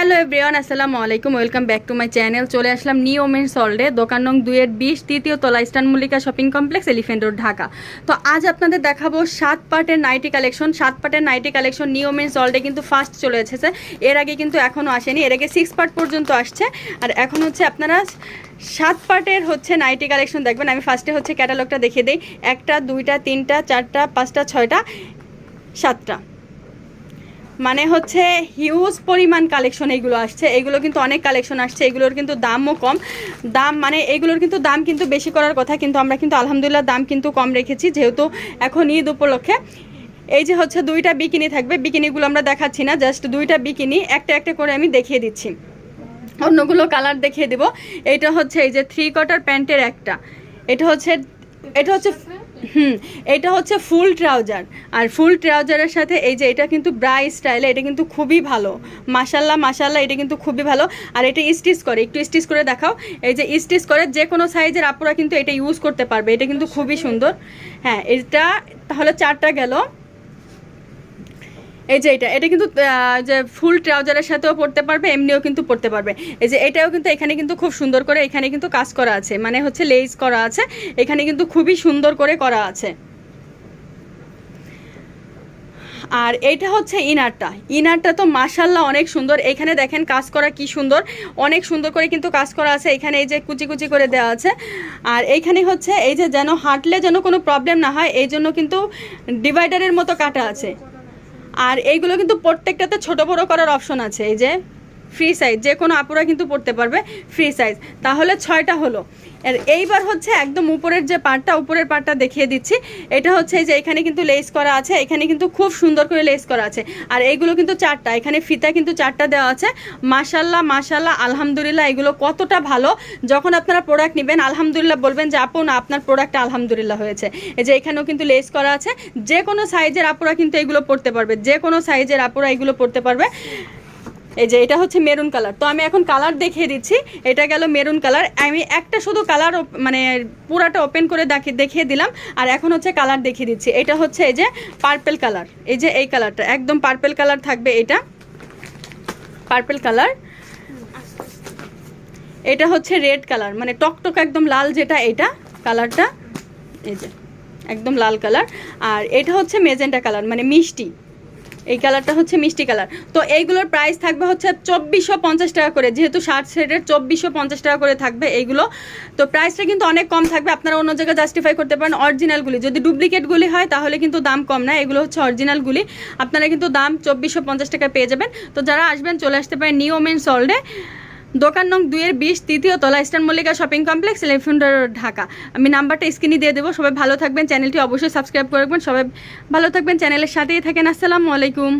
Hello everyone, আসসালামু আলাইকুম, welcome back to my channel. চলে আসলাম নিউ ওমেন সল্ডে দোকান নং দুইয়ের বিশ, তৃতীয় তলা eastern Mallika shopping complex elephant road, Dhaka. তো আজ আপনাদের দেখাবো সাত পার্টের নাইটি কালেকশন। সাত পার্টের নাইটি কালেকশন নিউ ওমেন সল্ডে কিন্তু ফার্স্ট চলে এসেছে। এর আগে কিন্তু এখনও আসেনি, এর আগে সিক্স পার্ট পর্যন্ত আসছে। আর এখন হচ্ছে আপনারা সাত পার্টের হচ্ছে নাইটি কালেকশন দেখবেন। আমি ফার্স্টে হচ্ছে ক্যাটালগটা দেখিয়ে দিই। একটা, দুইটা, তিনটা, চারটা, পাঁচটা, ছয়টা, সাতটা। মানে হচ্ছে হিউজ পরিমাণ কালেকশন এগুলো আসছে। এগুলো কিন্তু অনেক কালেকশন আসছে। এগুলোর কিন্তু দামও কম। দাম মানে এগুলোর কিন্তু দাম কিন্তু বেশি করার কথা, কিন্তু আমরা কিন্তু আলহামদুলিল্লাহ দাম কিন্তু কম রেখেছি, যেহেতু এখন ঈদ উপলক্ষে। এই যে হচ্ছে দুইটা বিকিনি থাকবে, বিকিনিগুলো আমরা দেখাচ্ছি না জাস্ট দুইটা বিকিনি, একটা একটা করে আমি দেখিয়ে দিচ্ছি। অন্যগুলো কালার দেখিয়ে দেবো। এটা হচ্ছে এই যে থ্রি কোয়ার্টার প্যান্টের একটা। এটা হচ্ছে এটা হচ্ছে হুম, এটা হচ্ছে ফুল ট্রাউজার। আর ফুল ট্রাউজারের সাথে এই যে এটা কিন্তু ব্রাই স্টাইলে, এটা কিন্তু খুবই ভালো। মাসাল্লাহ মাসাল্লাহ এটা কিন্তু খুবই ভালো। আর এটা স্টিচ করে, একটু স্টিচ করে দেখাও। এই যে স্টিচ করে যে কোনো সাইজের আপুরা কিন্তু এটা ইউজ করতে পারবে। এটা কিন্তু খুবই সুন্দর। হ্যাঁ এটা তাহলে চারটা গেল। এই যে এটা এটা কিন্তু যে ফুল ট্রাউজারের সাথেও পড়তে পারবে, এমনিও কিন্তু পড়তে পারবে। এই যে এটাও কিন্তু এখানে কিন্তু খুব সুন্দর করে এখানে কিন্তু কাজ করা আছে। মানে হচ্ছে লেস করা আছে, এখানে কিন্তু খুবই সুন্দর করে করা আছে। আর এটা হচ্ছে ইনারটা। ইনারটা তো মাসাল্লাহ অনেক সুন্দর। এখানে দেখেন কাজ করা কি সুন্দর। অনেক সুন্দর করে কিন্তু কাজ করা আছে। এখানে এই যে কুচি কুচি করে দেওয়া আছে। আর এইখানে হচ্ছে এই যে যেন হাঁটলে যেন কোনো প্রবলেম না হয়, এই জন্য কিন্তু ডিভাইডারের মতো কাটা আছে। আর এইগুলো কিন্তু প্রত্যেকটাতে ছোট বড় করার অপশন আছে এই যে ফ্রি সাইজ, যে কোনো আপুরা কিন্তু পড়তে পারবে ফ্রি সাইজ। তাহলে ছয়টা হলো। আর এইবার হচ্ছে একদম উপরের যে পার্টটা উপরের পার্টটা দেখিয়ে দিচ্ছি। এটা হচ্ছে যে এখানে কিন্তু লেস করা আছে, এখানে কিন্তু খুব সুন্দর করে লেস করা আছে। আর এইগুলো কিন্তু চারটা, এখানে ফিতা কিন্তু চারটা দেওয়া আছে। মাশাল্লাহ মাশাল্লাহ আলহামদুলিল্লাহ এগুলো কতটা ভালো। যখন আপনারা প্রোডাক্ট নেবেন, আলহামদুলিল্লাহ বলবেন যে, আপু, না, আপনার প্রোডাক্টটা আলহামদুলিল্লাহ হয়েছে। এই যে এখানেও কিন্তু লেস করা আছে। যে কোনো সাইজের আপুরা কিন্তু এগুলো পড়তে পারবে। যে কোনো সাইজের আপুরা এগুলো পড়তে পারবে। এই যে এটা হচ্ছে মেরুন কালার। তো আমি এখন কালার দেখিয়ে দিচ্ছি। এটা গেল মেরুন কালার। আমি একটা শুধু কালার মানে পুরাটা ওপেন করে দেখি দেখিয়ে দিলাম। আর এখন হচ্ছে কালার দেখিয়ে দিচ্ছি। এটা হচ্ছে এই যে পার্পেল কালার। এই যে এই কালারটা। একদম পার্পেল কালার থাকবে এটা। Purple colour. এটা হচ্ছে রেড কালার। মানে টকটক একদম লাল যেটা, এটা কালারটা। এই যে, একদম লাল কালার। আর এটা হচ্ছে মেজেন্টা কালার। মানে মিষ্টি। এই কালারটা হচ্ছে মিষ্টি কালার। তো এইগুলোর প্রাইস থাকবে হচ্ছে চব্বিশশো পঞ্চাশ টাকা করে। যেহেতু শার্ট সেটের চব্বিশশো পঞ্চাশ টাকা করে থাকবে এইগুলো। তো প্রাইসটা কিন্তু অনেক কম থাকবে। আপনারা অন্য জায়গায় জাস্টিফাই করতে পারেন অরিজিনালগুলি যদি ডুপ্লিকেটগুলি হয়, তাহলে কিন্তু দাম কম না। এগুলো হচ্ছে অরিজিনালগুলি আপনারা কিন্তু দাম চব্বিশশো পঞ্চাশ টাকা পেয়ে যাবেন। তো যারা আসবেন, চলে আসতে পারেন নিউ ওমেন সল্ডে দোকান নং দুইয়ের বিশ, তৃতীয় তলা eastern Mallika shopping complex elephant Dhaka. আমি নাম্বারটা স্ক্রিনে দিয়ে দেবো, সবাই ভালো থাকবেন, চ্যানেলটি অবশ্যই সাবস্ক্রাইব করবেন সবাই ভালো থাকবেন, চ্যানেলের সাথেই থাকেন, আসসালামু আলাইকুম।